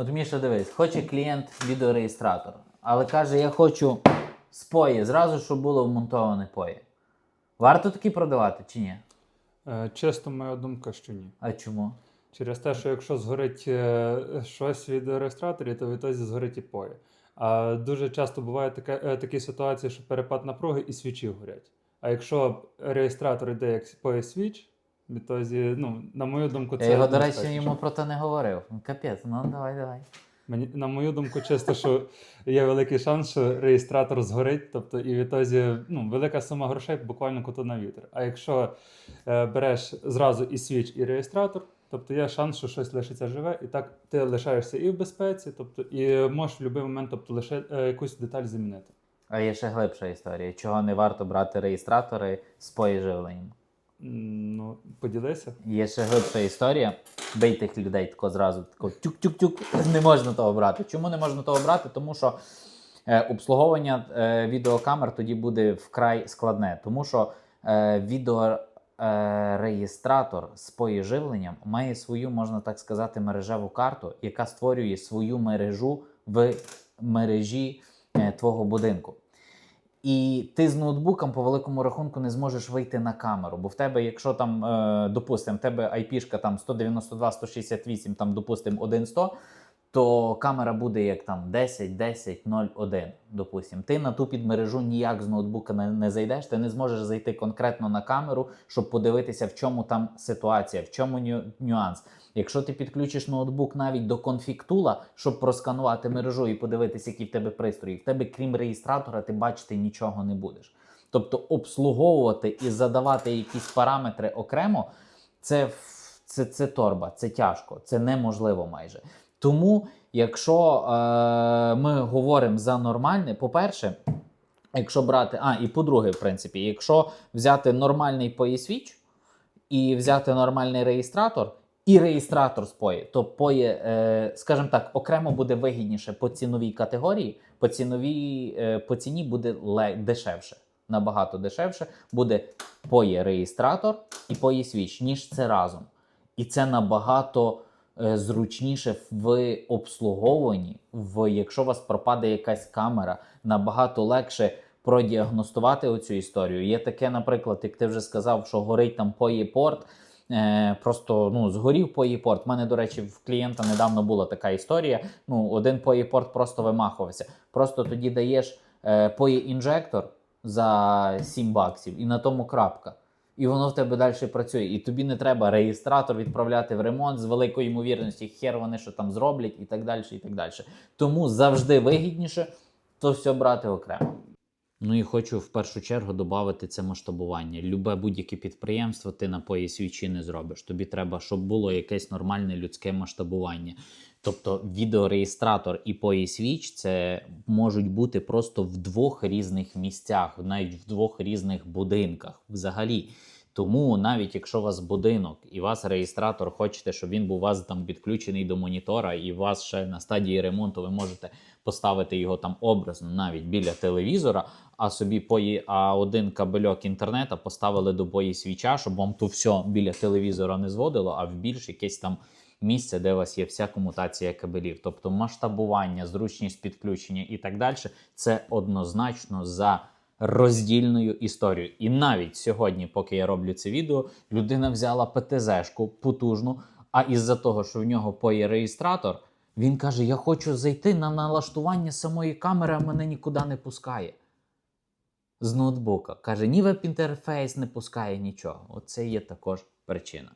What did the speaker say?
От Міша, дивись, хоче клієнт відеореєстратор, але каже, я хочу спої, зразу, щоб було вмонтоване пої. Варто такі продавати чи ні? Е, Чесно, моя думка, що ні. А чому? Через те, що якщо згорить е, щось від реєстраторів, то відтоді згорить і пої. А дуже часто бувають таке, е, такі ситуації, що перепад напруги і свічі горять. А якщо реєстратор йде як пої свіч, відтоді, ну, на мою думку, це Я його, до речі, йому про те не говорив. Ну, Капець, ну давай, давай. Мені, на мою думку, чисто, що є великий шанс, що реєстратор згорить, тобто і відтоді ну, велика сума грошей буквально коту на вітер. А якщо е, береш зразу і свіч, і реєстратор, тобто є шанс, що щось лишиться живе, і так ти лишаєшся і в безпеці, тобто і можеш в будь-який момент тобто, лише е, якусь деталь замінити. А є ще глибша історія. Чого не варто брати реєстратори з пої живленням? М, Ну, поділися. Є ще глибша історія. Бей тих людей тако зразу, тако тюк-тюк-тюк. Не можна того брати. Чому не можна того брати? Тому що е, обслуговування е, відеокамер тоді буде вкрай складне. Тому що е, відеореєстратор з поїживленням має свою, можна так сказати, мережеву карту, яка створює свою мережу в мережі е, твого будинку. І ти з ноутбуком по великому рахунку не зможеш вийти на камеру, бо в тебе, якщо там, е, допустимо, в тебе IP-шка там 192, 168, там, допустимо, 1.100, то камера буде як там 10, 10, 0, 1, допустимо. Ти на ту підмережу ніяк з ноутбука не, не зайдеш, ти не зможеш зайти конкретно на камеру, щоб подивитися, в чому там ситуація, в чому ню- нюанс. Якщо ти підключиш ноутбук навіть до конфіктула, щоб просканувати мережу і подивитися, які в тебе пристрої, в тебе, крім реєстратора, ти бачити нічого не будеш. Тобто обслуговувати і задавати якісь параметри окремо, це, це, це торба, це тяжко, це неможливо майже. Тому, якщо е, ми говоримо за нормальне, по-перше, якщо брати, а і по-друге, в принципі, якщо взяти нормальний поїсвіч і взяти нормальний реєстратор. І реєстратор POE, то POE, е, скажімо так, окремо буде вигідніше по ціновій категорії, по ціновій е, по ціні буде дешевше. Набагато дешевше буде POE реєстратор і POE свіч, ніж це разом. І це набагато зручніше в обслуговуванні, в якщо у вас пропаде якась камера, набагато легше продіагностувати оцю історію. Є таке, наприклад, як ти вже сказав, що горить там POE порт. Е, просто ну, згорів поїпорт. У мене, до речі, в клієнта недавно була така історія. Ну, один поїпорт просто вимахувався. Просто тоді даєш е, пої-інжектор за 7 баксів, і на тому крапка. І воно в тебе далі працює. І тобі не треба реєстратор відправляти в ремонт з великою ймовірністю, хер вони що там зроблять, і так далі. і так далі. Тому завжди вигідніше то все брати окремо. Ну і хочу в першу чергу додати це масштабування. Любе будь-яке підприємство ти на пої свічі не зробиш. Тобі треба, щоб було якесь нормальне людське масштабування. Тобто відеореєстратор і поїсвіч це можуть бути просто в двох різних місцях, навіть в двох різних будинках взагалі. Тому навіть якщо у вас будинок і вас реєстратор, хочете, щоб він був у вас там підключений до монітора, і у вас ще на стадії ремонту ви можете поставити його там образно навіть біля телевізора, а собі пої, а один кабельок інтернета поставили до бої свіча, щоб вам то все біля телевізора не зводило, а в більш якесь там місце, де у вас є вся комутація кабелів. Тобто масштабування, зручність підключення і так далі, це однозначно за роздільною історією. І навіть сьогодні, поки я роблю це відео, людина взяла ПТЗ-шку потужну, а із-за того, що в нього поє реєстратор, він каже: Я хочу зайти на налаштування самої камери, а мене нікуди не пускає. З ноутбука. Каже, ні веб-інтерфейс не пускає нічого. Оце є також причина.